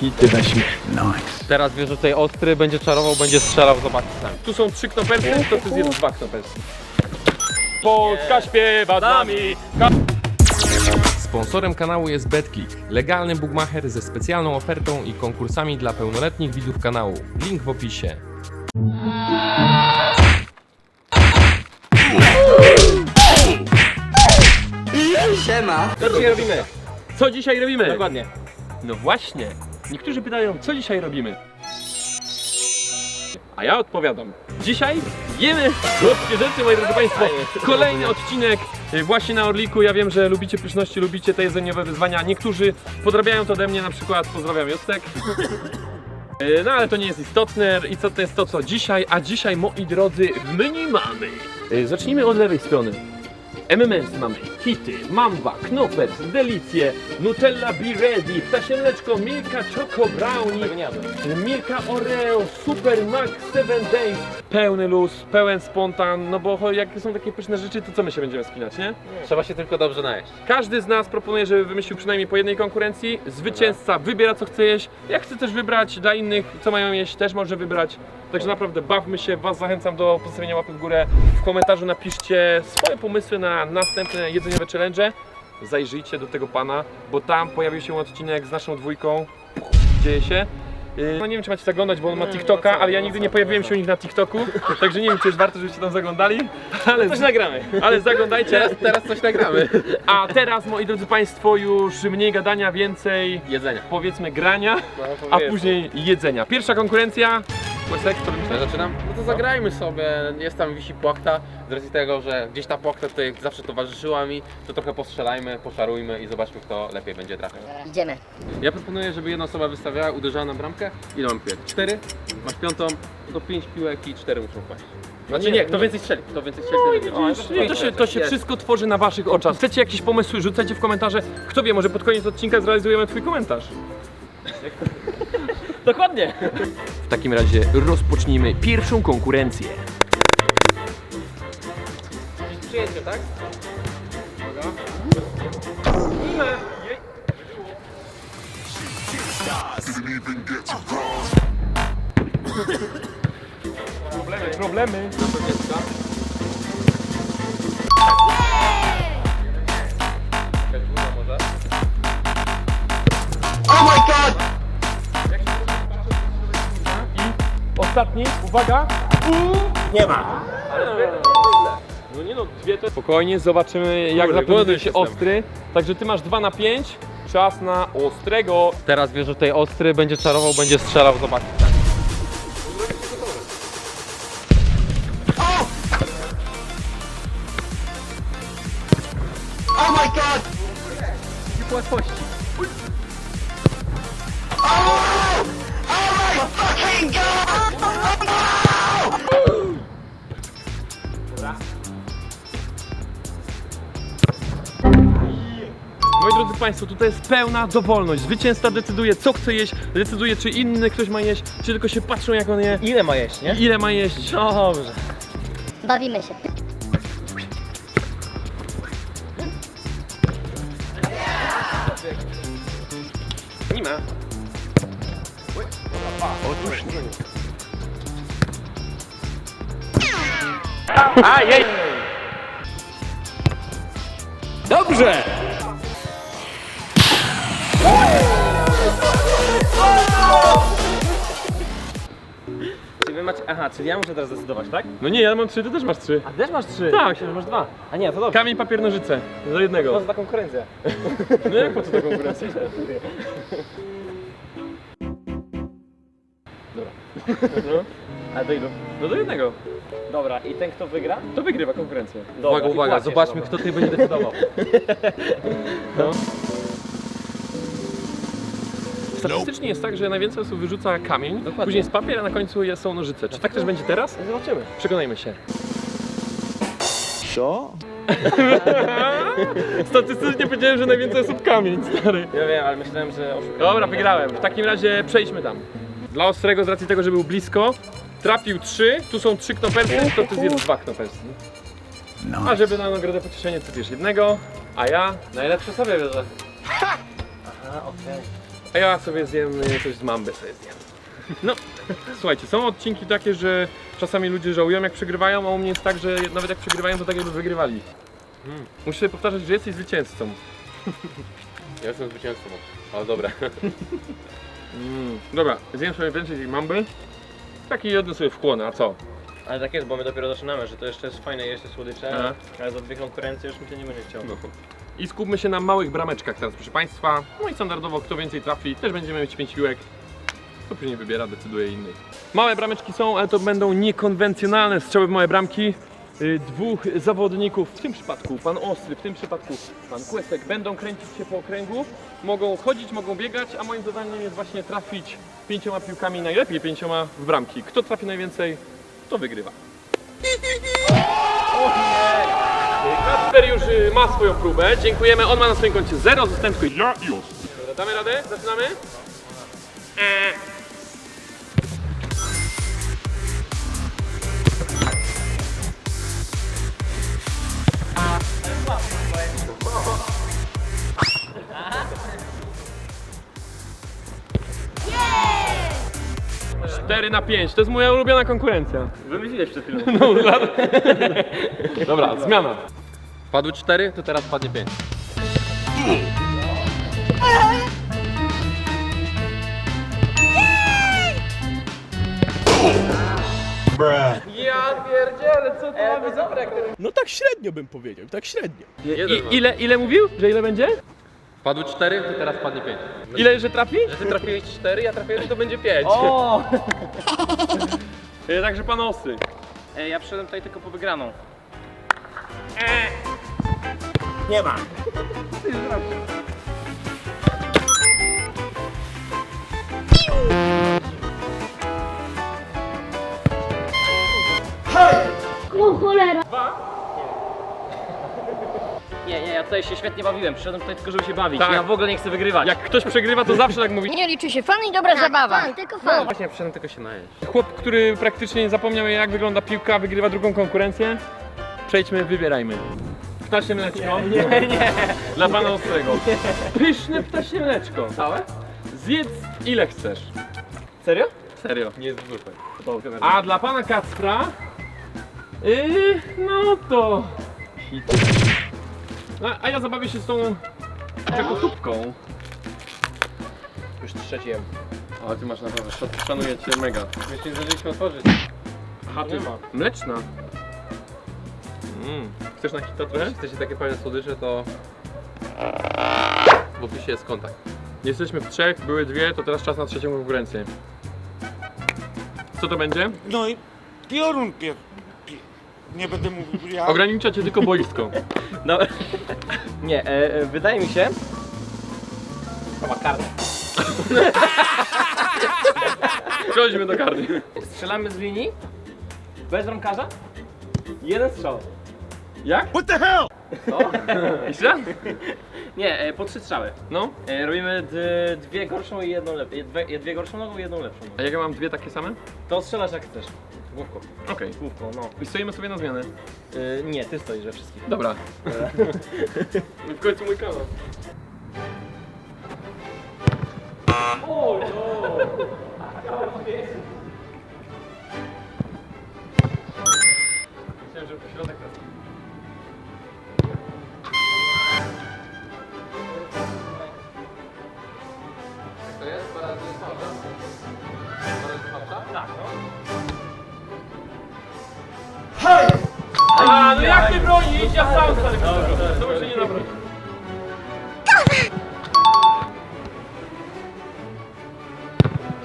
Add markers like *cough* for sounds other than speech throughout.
Hity. Nice. Teraz wyrzucaj ostry, będzie czarował, będzie strzelał, zobaczysz sam. Tu są trzy knopersy, to ty zjedz dwa knopersy. Polska śpiewa z nami. Sponsorem kanału jest BetClick, legalny bookmacher ze specjalną ofertą i konkursami dla pełnoletnich widzów kanału. Link w opisie. Siema. Co dzisiaj robimy? Co dzisiaj robimy? Dokładnie. No właśnie. Niektórzy pytają, co dzisiaj robimy? A ja odpowiadam. Dzisiaj jemy słodkie rzeczy, moi drodzy Państwo. Kolejny odcinek y, właśnie na Orliku. Ja wiem, że lubicie pyszności, lubicie te jedzeniowe wyzwania. Niektórzy podrabiają to ode mnie, na przykład pozdrawiam Jostek. Y, No ale to nie jest istotne. Istotne jest to, co dzisiaj. A dzisiaj, moi drodzy, w menu mamy. Y, Zacznijmy od lewej strony. MMS mamy, hity, mamba, knopers, delicje, Nutella Be Ready, ptasie mleczko, Milka Choco Brownie, Milka Oreo, Super Max 7 Days. Pełny luz, pełen spontan, no bo jak są takie pyszne rzeczy, to co my się będziemy spinać, nie? Trzeba się tylko dobrze najeść. Każdy z nas proponuje, żeby wymyślił przynajmniej po jednej konkurencji. Zwycięzca wybiera co chce jeść. Jak chce też wybrać dla innych, co mają jeść, też może wybrać. Także naprawdę bawmy się, Was zachęcam do postawienia łapy w górę. W komentarzu napiszcie swoje pomysły na następne jedzeniowe challenge. Zajrzyjcie do tego pana, bo tam pojawił się odcinek z naszą dwójką. Dzieje się. Yy, No nie wiem, czy macie zaglądać, bo on ma TikToka, ale ja nigdy nie pojawiłem się u nich na TikToku, *laughs* także nie wiem, czy jest warto, żebyście tam zaglądali, ale, Coś nagramy. ale zaglądajcie. Teraz, teraz coś nagramy. A teraz, moi drodzy Państwo, już mniej gadania, więcej Jedzenia. powiedzmy grania, a później jedzenia. Pierwsza konkurencja. Ja myślisz? zaczynam? No to zagrajmy sobie. Jest tam wisi płachta. Z racji tego, że gdzieś ta płachta tutaj zawsze towarzyszyła mi, to trochę postrzelajmy, poszarujmy i zobaczmy kto lepiej będzie trafiał. Idziemy. Ja proponuję, żeby jedna osoba wystawiała, uderzała na bramkę. Ile mam piłek? Cztery. Masz piątą, to pięć piłek i cztery muszą wpaść. Znaczy nie, kto więcej strzeli, kto więcej strzeli, ten. Nie, to się, to się Jest. wszystko tworzy na Waszych oczach. Chcecie jakieś pomysły, rzucajcie w komentarze. Kto wie, może pod koniec odcinka zrealizujemy Twój komentarz. Dokładnie. W takim razie rozpocznijmy pierwszą konkurencję. Przyjęcie, tak? Problemy, problemy. Ostatni, uwaga. Nie ma. No nie no, dwie to... Spokojnie, zobaczymy jak Kurde, zaprezentuje się jestem. ostry. Także ty masz 2 na 5. Czas na ostrego. Teraz wyrzucaj ostry, będzie czarował, będzie strzelał, zobaczysz. Moi drodzy Państwo, tutaj jest pełna dowolność. Zwycięzca decyduje co chce jeść, decyduje czy inny ktoś ma jeść, czy tylko się patrzą jak on je Ile ma jeść, nie? ile ma jeść. Dobrze. Bawimy się. Nie ma. A, jej! Dobrze. Czyli wy macie... Aha, czyli ja muszę teraz zdecydować, tak? No nie, ja mam trzy, ty też masz trzy. A też masz trzy? Tak. Myślałem, że masz dwa. A nie, to dobrze. Kamień, papier, nożyce. Do Po jednego. co ta konkurencja? *laughs* No jak po co ta konkurencja? *laughs* No, A do ilu? no do jednego. Dobra, i ten kto wygra? To wygrywa konkurencję. Dobra, Uwaga, i uwaga, płaciesz, zobaczmy dobra. kto tutaj będzie decydował. *laughs* No. Statystycznie jest tak, że najwięcej osób wyrzuca kamień, Dokładnie. później jest papier, a na końcu jest- są nożyce. Czy tak też będzie teraz? Zobaczymy. Przekonajmy się. Co? *laughs* Statystycznie powiedziałem, że najwięcej osób kamień, stary. Ja wiem, ale myślałem, że oszukałem. Dobra, wygrałem. W takim razie przejdźmy tam. Dla Ostrego, z racji tego, że był blisko, trafił trzy, tu są trzy knopersy, to ty zjedz dwa knopersy. A Nice. żeby na nagrodę pocieszenie, ty bierz jednego, a ja Najlepsze sobie wierzę. Aha, okej. A ja sobie zjem y, coś z mamby sobie zjem. No, słuchajcie, są odcinki takie, że czasami ludzie żałują jak przegrywają, a u mnie jest tak, że nawet jak przegrywają, to tak jakby wygrywali. Musisz sobie powtarzać, że jesteś zwycięzcą. Ja jestem zwycięzcą, ale dobra. *laughs* Mm. Dobra, zjem sobie więcej tej mamby. Taki jeden sobie wchłonę, a co? Ale tak jest, bo my dopiero zaczynamy, że to jeszcze jest fajne, jeszcze słodycze, Aha. ale za dwie konkurencje już mi się nie będzie chciało. No. I skupmy się na małych brameczkach teraz, proszę Państwa. No i standardowo, kto więcej trafi, też będziemy mieć 5 piłek. Kto później wybiera, decyduje inny. Małe brameczki są, ale to będą niekonwencjonalne strzały w małe bramki. Y, Dwóch zawodników, w tym przypadku pan Ostry, w tym przypadku pan Kłesek, będą kręcić się po okręgu. Mogą chodzić, mogą biegać, a moim zadaniem jest właśnie trafić pięcioma piłkami, najlepiej pięcioma w bramki. Kto trafi najwięcej, to wygrywa. Kasper już y, ma swoją próbę. Dziękujemy. On ma na swoim koncie 0 zastępstwo. Ja i Dobra, Damy radę? Zaczynamy? Eee. Cztery na 5, to jest moja ulubiona konkurencja. Wymyśliłeś przed chwilą. *laughs* No, dla... Dobra, zmiana. Padły cztery, to teraz padnie pięć. Ja pierdzielę, co to ma być za No tak średnio bym powiedział, tak średnio. I, ile, ile mówił? Że ile będzie? Padły cztery, to teraz padnie pięć. Ile, że trafi? Ty trafiłeś cztery, ja trafiłem, to będzie pięć. O! *laughs* E, Także pan Ostry. Ej, ja przyszedłem tutaj tylko po wygraną. O cholera. Nie, nie, ja tutaj się świetnie bawiłem. Przyszedłem tutaj tylko, żeby się bawić. Tak. Ja w ogóle nie chcę wygrywać. Jak ktoś przegrywa, to zawsze tak mówi. Nie liczy się fan i dobra zabawa. Fan, tylko fan. Właśnie ja przyszedłem tylko się najeść. Chłop, który praktycznie zapomniał jak wygląda piłka, wygrywa drugą konkurencję. Przejdźmy, wybierajmy. Ptasie mleczko. Nie, nie. Dla pana Ostrego. Pyszne ptasie mleczko. Całe? Zjedz ile chcesz. Serio? Serio. Nie jest brzuchem. A dla pana Kacpra... Yy, no to... No, a ja zabawię się z tą czekotubką. Już trzeci jem. Ale ty masz naprawdę, sz- szanuję cię mega. Jeszcze nie zdążyliśmy otworzyć. Aha, ty ma. Mleczna. Mm. Chcesz na trochę? Jeśli chcecie takie fajne słodycze, to w opisie jest kontakt. Jesteśmy w trzech, były dwie, to teraz czas na trzecią konkurencję. Co to będzie? No i piorun pier... Nie będę mówił ja. Ogranicza cię tylko boisko. *laughs* No. *laughs* Nie, e, e, wydaje mi się... Chyba karne. *laughs* Przechodzimy do karny. Strzelamy z linii. Bez bramkarza. Jeden strzał. Jak? What the hell? Jeszcze raz? Nie, e, po trzy strzały. No. E, robimy d- dwie gorszą i jedną lepszą. Dwie, dwie gorszą nogą i jedną lepszą. A jak ja mam dwie takie same? To strzelasz jak chcesz. Główką. Okej. Główką, no. I stoimy sobie na zmianę. E, nie, ty stoisz we wszystkich. Dobra. *laughs* w końcu mój kanał. Ja sam stary To nie nabroni.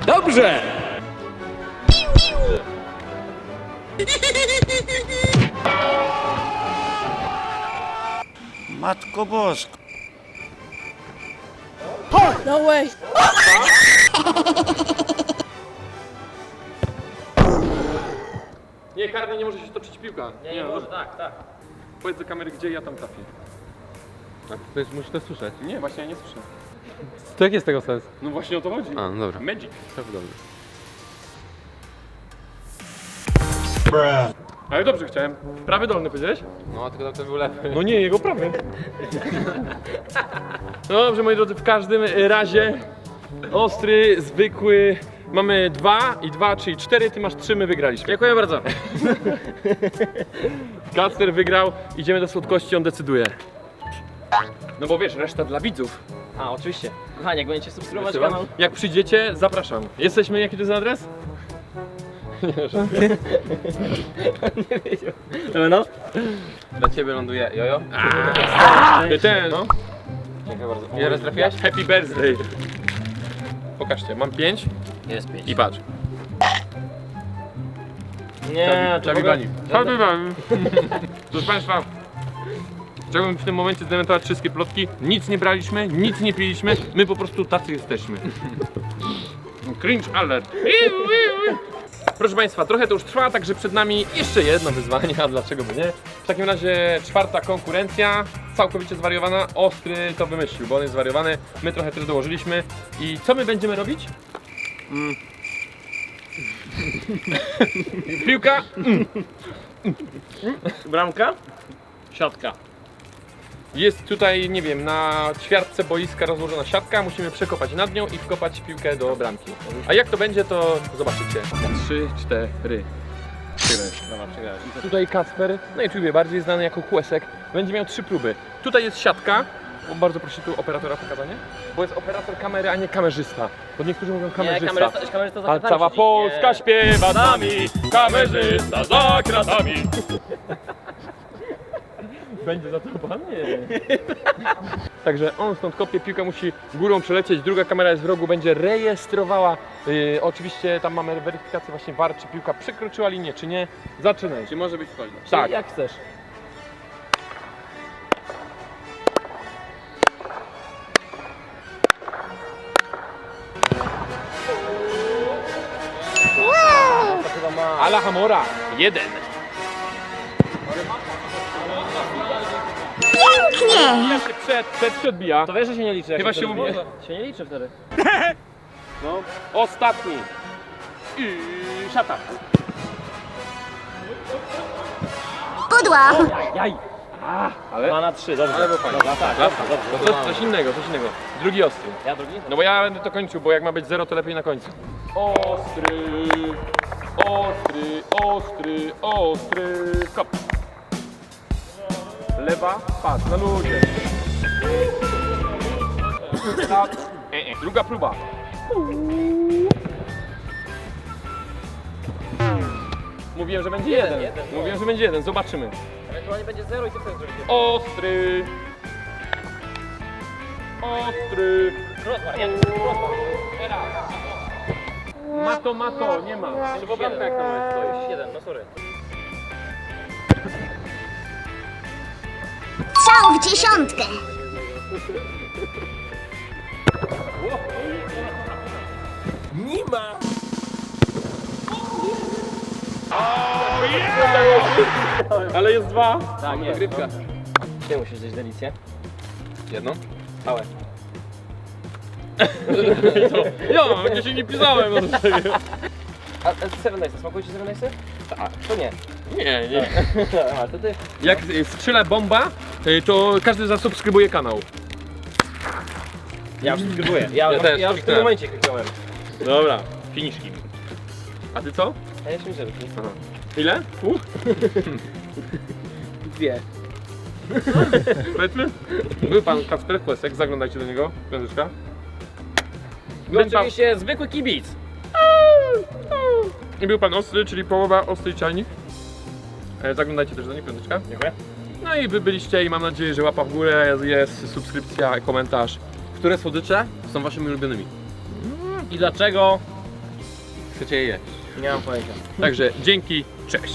Dobrze! Matko Bosko. No way. Nie, karny nie może się stoczyć piłka. Nie, nie, może, tak, tak. Powiedz do kamery, gdzie ja tam trafię. A to jest, musisz to słyszeć. Nie, właśnie ja nie słyszę. To jaki jest tego sens? No właśnie o to chodzi. A, no dobra. Magic. To dobrze. Ale dobrze chciałem. Prawy dolny powiedziałeś? No, tylko tamten był lewy. No nie, jego prawy. No dobrze, moi drodzy, w każdym razie ostry, zwykły. Mamy dwa i dwa, czyli cztery, ty masz trzy, my wygraliśmy. Dziękuję bardzo. *laughs* Kacper wygrał, idziemy do słodkości, on decyduje. No bo wiesz, reszta dla widzów. A, oczywiście. Kochani, jak będziecie subskrybować Trzeba? kanał, Jak przyjdziecie, zapraszam. Jesteśmy, jaki to jest adres? *laughs* no. Dla ciebie ląduje jojo. Ten, no. Dziękuję bardzo. Ile raz trafiłaś? Happy birthday. Pokażcie, mam pięć Jest pięć. i patrz. Nie, to w Czabi ogóle... bani. Czabi bani. Proszę Państwa, chciałbym w tym momencie zdementować wszystkie plotki. Nic nie braliśmy, nic nie piliśmy, my po prostu tacy jesteśmy. Cringe alert. Proszę Państwa, trochę to już trwa, także przed nami jeszcze jedno wyzwanie, a dlaczego by nie? W takim razie czwarta konkurencja, całkowicie zwariowana. Ostry to wymyślił, bo on jest zwariowany. My trochę też dołożyliśmy. I co my będziemy robić? Mm. Piłka Bramka? Siatka. Jest tutaj, nie wiem, na ćwiartce boiska rozłożona siatka, musimy przekopać nad nią i wkopać piłkę do bramki. A jak to będzie, to zobaczycie. Trzy, cztery. Dobra, przegrałeś. Tutaj Kasper, na YouTubie bardziej znany jako Kłesek, będzie miał trzy próby. Tutaj jest siatka, bardzo proszę tu operatora pokazanie, bo jest operator kamery, a nie kamerzysta. Bo niektórzy mówią Nie, kamerzysta. kamerzysta, kamerzysta A zapytałem cała. Polska Nie. śpiewa z nami, kamerzysta za kratami. *laughs* Będzie za to pan? Nie. *laughs* Także on stąd kopie, piłka musi górą przelecieć, druga kamera jest w rogu, będzie rejestrowała. Yy, oczywiście tam mamy weryfikację właśnie VAR, czy piłka przekroczyła linię, czy nie. Zaczynaj. Czy może być wchodzi? Tak. Jak chcesz. Ala Hamora, jeden. Pięknie! Się przed, przed, przedbija. To wiesz, że się nie liczy. jak Chyba to się robi. umie. Się nie liczy wtedy. *laughs* Ostatni. I szata. Pudła! Jaj! Ale? Dwa na trzy, dobrze. Ale było fajnie. Dobra, tak, dobrze, dobrze. To coś, coś innego, coś innego. Drugi ostry. Ja drugi? No bo ja będę to kończył, bo jak ma być zero, to lepiej na końcu. Ostry, ostry, ostry, ostry, kop. Lewa, pas, na ludzie. Tak. E, e. Druga próba. Mówiłem, że będzie jeden. jeden. Mówiłem, że będzie jeden. Zobaczymy. Ewentualnie będzie zero i ty zrobisz. Ostry. Ostry. Rozwar, jak rozwar. Mato, mato, nie ma. Bo bramka jak moje stoi. Stoisz jeden, no sorry. Strzał w dziesiątkę! Ale jest dwa. Tak, nie. Grywka. Ty musisz zjeść delicję. Jedno. Małe. *laughs* Ja, gdzie się nie pisałem. No, A, a Seven Days'y, smakuje ci Seven Days'y? Tak. To nie. nie, nie. *laughs* A, to ty. Jak y, strzela bomba, y, to każdy zasubskrybuje kanał. Ja już subskrybuję. Ja, Ja ja, też, ja już w tym kliknąłem. momencie kliknąłem. Dobra, finiszki. A ty co? A jeszcze mi żelki. Ile? Pół? *laughs* Dwie. Powiedzmy? Był pan Kacper Kłesek, zaglądajcie do niego, książeczka. I oczywiście zwykły kibic. I był pan Ostry, czyli połowa Ostry Czajnik. E, Zaglądajcie też do niego, piąteczka. Dziękuję. No i wy byliście i mam nadzieję, że łapa w górę, jest, jest subskrypcja, komentarz. Które słodycze są waszymi ulubionymi? I dlaczego? Chcecie je jeść? Nie mam pojęcia. Także dzięki, cześć.